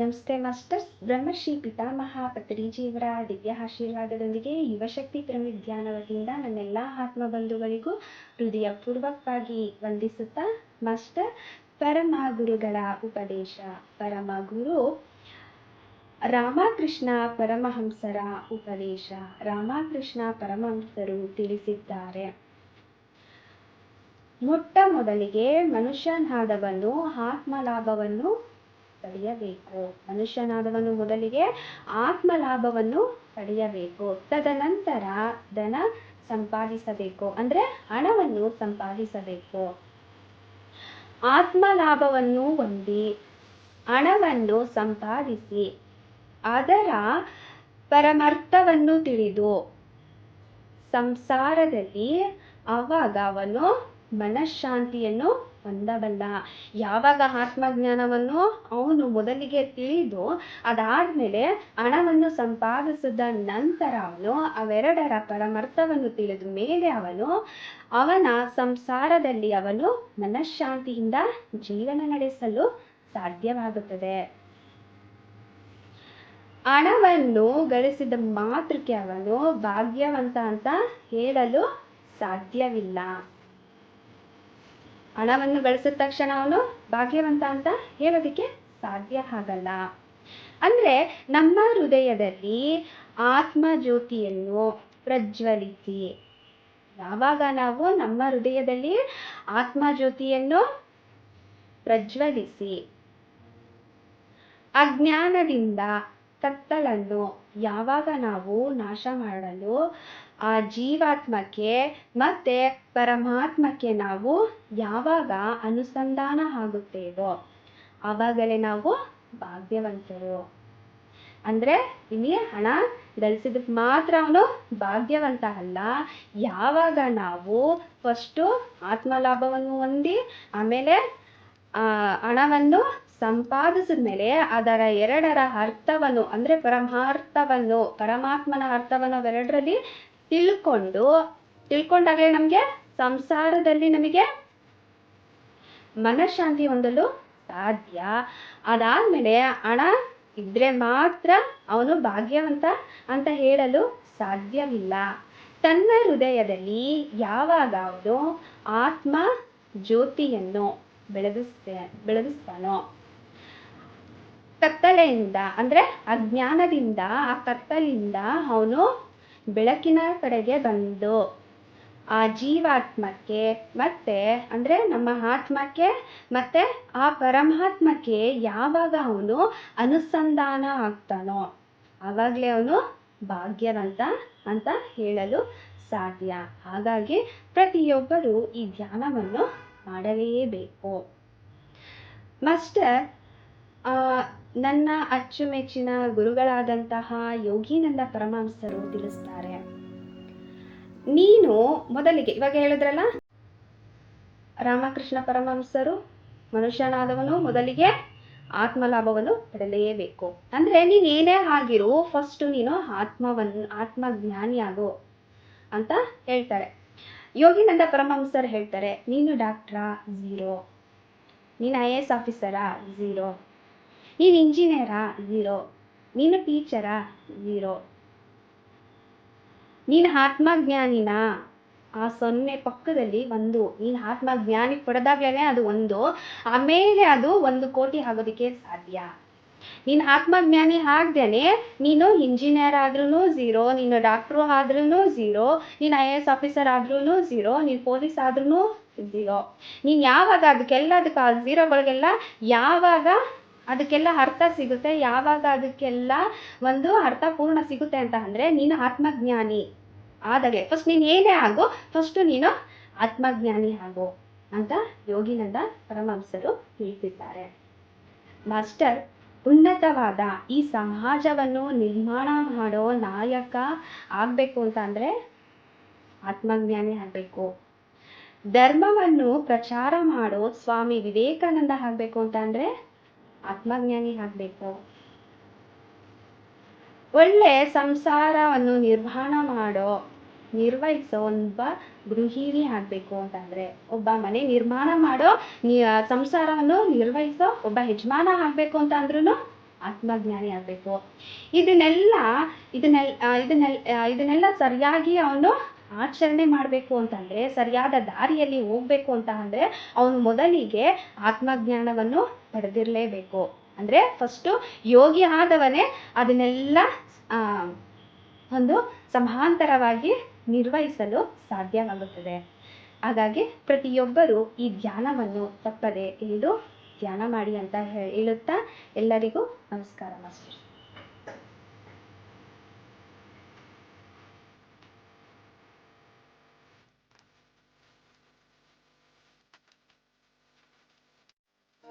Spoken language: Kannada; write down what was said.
ನಮಸ್ತೆ ಮಾಸ್ಟರ್ಸ್. ಬ್ರಹ್ಮಶ್ರೀ ಪಿತಾಮಹ ಪತ್ರಿಜಿಯವರ ದಿವ್ಯ ಆಶೀರ್ವಾದದೊಂದಿಗೆ ಯುವಶಕ್ತಿ ಪಿರಮಿಡ್ ವತಿಯಿಂದ ನನ್ನೆಲ್ಲ ಆತ್ಮ ಬಂಧುಗಳಿಗೂ ಹೃದಯಪೂರ್ವಕವಾಗಿ ವಂದಿಸುತ್ತಾ ಮಾಸ್ಟರ್ ಪರಮ ಗುರುಗಳ ಉಪದೇಶ. ಪರಮ ಗುರು ರಾಮಕೃಷ್ಣ ಪರಮಹಂಸರ ಉಪದೇಶ. ರಾಮಕೃಷ್ಣ ಪರಮಹಂಸರು ತಿಳಿಸಿದ್ದಾರೆ. ಮೊಟ್ಟ ಮೊದಲಿಗೆ ಮನುಷ್ಯನಾದವನು ಆತ್ಮ ಲಾಭವನ್ನು ಪಡೆಯಬೇಕು ಮನುಷ್ಯನಾದವನು ಮೊದಲಿಗೆ ಆತ್ಮ ಲಾಭವನ್ನು ಪಡೆಯಬೇಕು. ತದನಂತರ ಧನ ಸಂಪಾದಿಸಬೇಕು. ಅಂದ್ರೆ ಹಣವನ್ನು ಸಂಪಾದಿಸಬೇಕು. ಆತ್ಮ ಲಾಭವನ್ನು ಹೊಂದಿ ಹಣವನ್ನು ಸಂಪಾದಿಸಿ ಅದರ ಪರಮಾರ್ಥವನ್ನು ತಿಳಿದು ಸಂಸಾರದಲ್ಲಿ ಅವಾಗ ಅವನು ಮನಃಶಾಂತಿಯನ್ನು ಹೊಂದಬಲ್ಲ ಯಾವಾಗ ಆತ್ಮಜ್ಞಾನವನ್ನು ಅವನು ಮೊದಲಿಗೆ ತಿಳಿದು ಅದಾದ್ಮೇಲೆ ಹಣವನ್ನು ಸಂಪಾದಿಸಿದ ನಂತರ ಅವನು ಅವೆರಡರ ಪರಮರ್ಥವನ್ನು ತಿಳಿದ ಮೇಲೆ ಅವನು ಅವನ ಸಂಸಾರದಲ್ಲಿ ಅವನು ಮನಃಶಾಂತಿಯಿಂದ ಜೀವನ ನಡೆಸಲು ಸಾಧ್ಯವಾಗುತ್ತದೆ. ಹಣವನ್ನು ಗಳಿಸಿದ ಮಾತ್ರಕ್ಕೆ ಅವನು ಭಾಗ್ಯವಂತ ಅಂತ ಹೇಳಲು ಸಾಧ್ಯವಿಲ್ಲ. ಹಣವನ್ನು ಗಳಿಸಿದ ತಕ್ಷಣ ಅವನು ಭಾಗ್ಯವಂತ ಅಂತ ಹೇಳೋದಕ್ಕೆ ಸಾಧ್ಯ ಆಗಲ್ಲ. ಅಂದ್ರೆ ನಮ್ಮ ಹೃದಯದಲ್ಲಿ ಆತ್ಮ ಜ್ಯೋತಿಯನ್ನು ಪ್ರಜ್ವಲಿಸಿ. ಯಾವಾಗ ನಾವು ನಮ್ಮ ಹೃದಯದಲ್ಲಿ ಆತ್ಮ ಜ್ಯೋತಿಯನ್ನು ಪ್ರಜ್ವಲಿಸಿ? ಅಜ್ಞಾನದಿಂದ ಕತ್ತಲನ್ನು ಯಾವಾಗ ನಾವು ನಾಶ ಮಾಡಲು ಆ ಜೀವಾತ್ಮಕ್ಕೆ ಮತ್ತೆ ಪರಮಾತ್ಮಕ್ಕೆ ನಾವು ಯಾವಾಗ ಅನುಸಂಧಾನ ಆಗುತ್ತೇವೋ, ಆವಾಗಲೇ ನಾವು ಭಾಗ್ಯವಂತರು. ಅಂದ್ರೆ ಇಲ್ಲಿ ಹಣ ಗಳಿಸಿದಕ್ಕೆ ಮಾತ್ರ ಅವನು ಭಾಗ್ಯವಂತ ಅಲ್ಲ, ಯಾವಾಗ ನಾವು ಫಸ್ಟು ಆತ್ಮಲಾಭವನ್ನು ಹೊಂದಿ ಆಮೇಲೆ ಹಣವನ್ನು ಸಂಪಾದಿಸಿದ ಮೇಲೆ ಅದರ ಎರಡರ ಅರ್ಥವನ್ನು, ಅಂದ್ರೆ ಪರಮಾರ್ಥವನ್ನು, ಪರಮಾತ್ಮನ ಅರ್ಥವನ್ನು ಅವೆರಡರಲ್ಲಿ ತಿಳ್ಕೊಂಡು, ತಿಳ್ಕೊಂಡಾಗಲೇ ನಮಗೆ ಸಂಸಾರದಲ್ಲಿ ನಮಗೆ ಮನಃಶಾಂತಿ ಹೊಂದಲು ಸಾಧ್ಯ. ಅದಾದ್ಮೇಲೆ ಹಣ ಇದ್ರೆ ಮಾತ್ರ ಅವನು ಭಾಗ್ಯವಂತ ಅಂತ ಹೇಳಲು ಸಾಧ್ಯವಿಲ್ಲ. ತನ್ನ ಹೃದಯದಲ್ಲಿ ಯಾವಾಗ ಆತ್ಮ ಜ್ಯೋತಿಯನ್ನು ಬೆಳಗಿಸ್ತೆ ಬೆಳಗಿಸ್ತಾನೋ ಕತ್ತಲೆಯಿಂದ ಅಂದ್ರೆ ಅಜ್ಞಾನದಿಂದ ಆ ಕತ್ತಲಿಂದ ಅವನು ಬೆಳಕಿನ ಕಡೆಗೆ ಬಂದು, ಆ ಜೀವಾತ್ಮಕ್ಕೆ ಮತ್ತೆ, ಅಂದ್ರೆ ನಮ್ಮ ಆತ್ಮಕ್ಕೆ ಮತ್ತೆ ಆ ಪರಮಾತ್ಮಕ್ಕೆ ಯಾವಾಗ ಅವನು ಅನುಸಂಧಾನ ಆಗ್ತಾನೋ, ಆವಾಗಲೇ ಅವನು ಭಾಗ್ಯವಂತ ಅಂತ ಹೇಳಲು ಸಾಧ್ಯ. ಹಾಗಾಗಿ ಪ್ರತಿಯೊಬ್ಬರು ಈ ಧ್ಯಾನವನ್ನು ಮಾಡಲೇಬೇಕು. ಮಾಸ್ಟರ್ ನನ್ನ ಅಚ್ಚುಮೆಚ್ಚಿನ ಗುರುಗಳಾದಂತಹ ಯೋಗಿನಂದ ಪರಮಹಂಸರು ತಿಳಿಸ್ತಾರೆ. ನೀನು ಮೊದಲಿಗೆ, ಇವಾಗ ಹೇಳಿದ್ರಲ್ಲ? ರಾಮಕೃಷ್ಣ ಪರಮಹಂಸರು ಮನುಷ್ಯನಾದವನು ಮೊದಲಿಗೆ ಆತ್ಮಲಾಭವನ್ನು ಪಡೆಯಲೇಬೇಕು. ಅಂದ್ರೆ ನೀನ್ ಏನೇ ಆಗಿರು ಫಸ್ಟ್ ನೀನು ಆತ್ಮವನ್ನು ಆತ್ಮಜ್ಞಾನಿ ಆಗು ಅಂತ ಹೇಳ್ತಾರೆ. ಯೋಗಿನಂದ ಪರಮಹಂಸರು ಹೇಳ್ತಾರೆ, ನೀನು ಡಾಕ್ಟ್ರಾ, ಝೀರೋ. ನೀನು ಐ ಎ ಎಸ್ ಆಫೀಸರಾ, ಝೀರೋ. ನೀನು ಇಂಜಿನಿಯರಾ ಝೀರೋ ನೀನು ಟೀಚರಾ ಝೀರೋ ನೀನು ಆತ್ಮಜ್ಞಾನಿನ? ಆ ಸೊನ್ನೆ ಪಕ್ಕದಲ್ಲಿ ಒಂದು. ನೀನು ಆತ್ಮಜ್ಞಾನಿ ಪಡೆದಾಗ್ಲೇ ಅದು ಒಂದು. ಆಮೇಲೆ ಅದು ಒಂದು ಕೋಟಿ ಆಗೋದಕ್ಕೆ ಸಾಧ್ಯ. ನೀನು ಆತ್ಮಜ್ಞಾನಿ ಆಗ್ದೇನೆ, ನೀನು ಇಂಜಿನಿಯರ್ ಆದ್ರೂ ಝೀರೋ ನೀನು ಡಾಕ್ಟ್ರು ಆದ್ರೂ ಝೀರೋ ನೀನು ಐ ಎ ಎಸ್ ಆಫೀಸರ್ ಆದ್ರೂ ಝೀರೋ ನೀನು ಪೊಲೀಸ್ ಆದ್ರೂ ಝೀರೋ ನೀನು ಯಾವಾಗ, ಅದಕ್ಕೆಲ್ಲ, ಅದಕ್ಕೆ ಆ ಝೀರೋಗಳಿಗೆಲ್ಲ ಯಾವಾಗ ಅದಕ್ಕೆಲ್ಲ ಅರ್ಥ ಸಿಗುತ್ತೆ. ಯಾವಾಗ ಅದಕ್ಕೆಲ್ಲ ಒಂದು ಅರ್ಥ ಪೂರ್ಣ ಸಿಗುತ್ತೆ ಅಂತ ಅಂದರೆ ನೀನು ಆತ್ಮಜ್ಞಾನಿ ಆದಾಗೆ. ಫಸ್ಟ್ ನೀನು ಏನೇ ಆಗು ಫಸ್ಟು ನೀನು ಆತ್ಮಜ್ಞಾನಿ ಆಗು ಅಂತ ಯೋಗಿನಂದ ಪರಮಹಂಸರು ಹೇಳ್ತಿದ್ದಾರೆ. ಮಾಸ್ಟರ್, ಉನ್ನತವಾದ ಈ ಸಮಾಜವನ್ನು ನಿರ್ಮಾಣ ಮಾಡೋ ನಾಯಕ ಆಗಬೇಕು ಅಂತ ಅಂದರೆ ಆತ್ಮಜ್ಞಾನಿ ಆಗಬೇಕು. ಧರ್ಮವನ್ನು ಪ್ರಚಾರ ಮಾಡೋ ಸ್ವಾಮಿ ವಿವೇಕಾನಂದ ಆಗಬೇಕು ಅಂತ ಅಂದರೆ ಆತ್ಮಜ್ಞಾನಿ ಆಗಬೇಕು. ಒಳ್ಳೆ ಸಂಸಾರವನ್ನು ನಿರ್ವಹಣ ಮಾಡೋ, ನಿರ್ವಹಿಸೋ ಒಬ್ಬ ಗೃಹಿಣಿ ಆಗಬೇಕು ಅಂತಂದ್ರೆ, ಒಬ್ಬ ಮನೆ ನಿರ್ಮಾಣ ಮಾಡೋ ಸಂಸಾರವನ್ನು ನಿರ್ವಹಿಸೋ ಒಬ್ಬ ಯಜಮಾನ ಆಗಬೇಕು ಅಂತ ಅಂದ್ರೂ ಆತ್ಮಜ್ಞಾನಿ ಆಗಬೇಕು. ಇದನ್ನೆಲ್ಲ ಇದನ್ನೆಲ್ಲ ಇದನ್ನೆಲ್ಲ ಇದನ್ನೆಲ್ಲ ಸರಿಯಾಗಿ ಅವನು ಆಚರಣೆ ಮಾಡಬೇಕು ಅಂತಂದರೆ, ಸರಿಯಾದ ದಾರಿಯಲ್ಲಿ ಹೋಗ್ಬೇಕು ಅಂತ ಅಂದರೆ, ಅವನು ಮೊದಲಿಗೆ ಆತ್ಮಜ್ಞಾನವನ್ನು ಪಡೆದಿರಲೇಬೇಕು. ಅಂದರೆ ಫಸ್ಟು ಯೋಗಿ ಆದವನೇ ಅದನ್ನೆಲ್ಲ ಒಂದು ಸಮಾಂತರವಾಗಿ ನಿರ್ವಹಿಸಲು ಸಾಧ್ಯವಾಗುತ್ತದೆ. ಹಾಗಾಗಿ ಪ್ರತಿಯೊಬ್ಬರು ಈ ಧ್ಯಾನವನ್ನು ತಪ್ಪದೆ ಇಳಿದು ಧ್ಯಾನ ಮಾಡಿ ಅಂತ ಹೇಳುತ್ತಾ ಎಲ್ಲರಿಗೂ ನಮಸ್ಕಾರ ಮಾಸ್ಟರ್.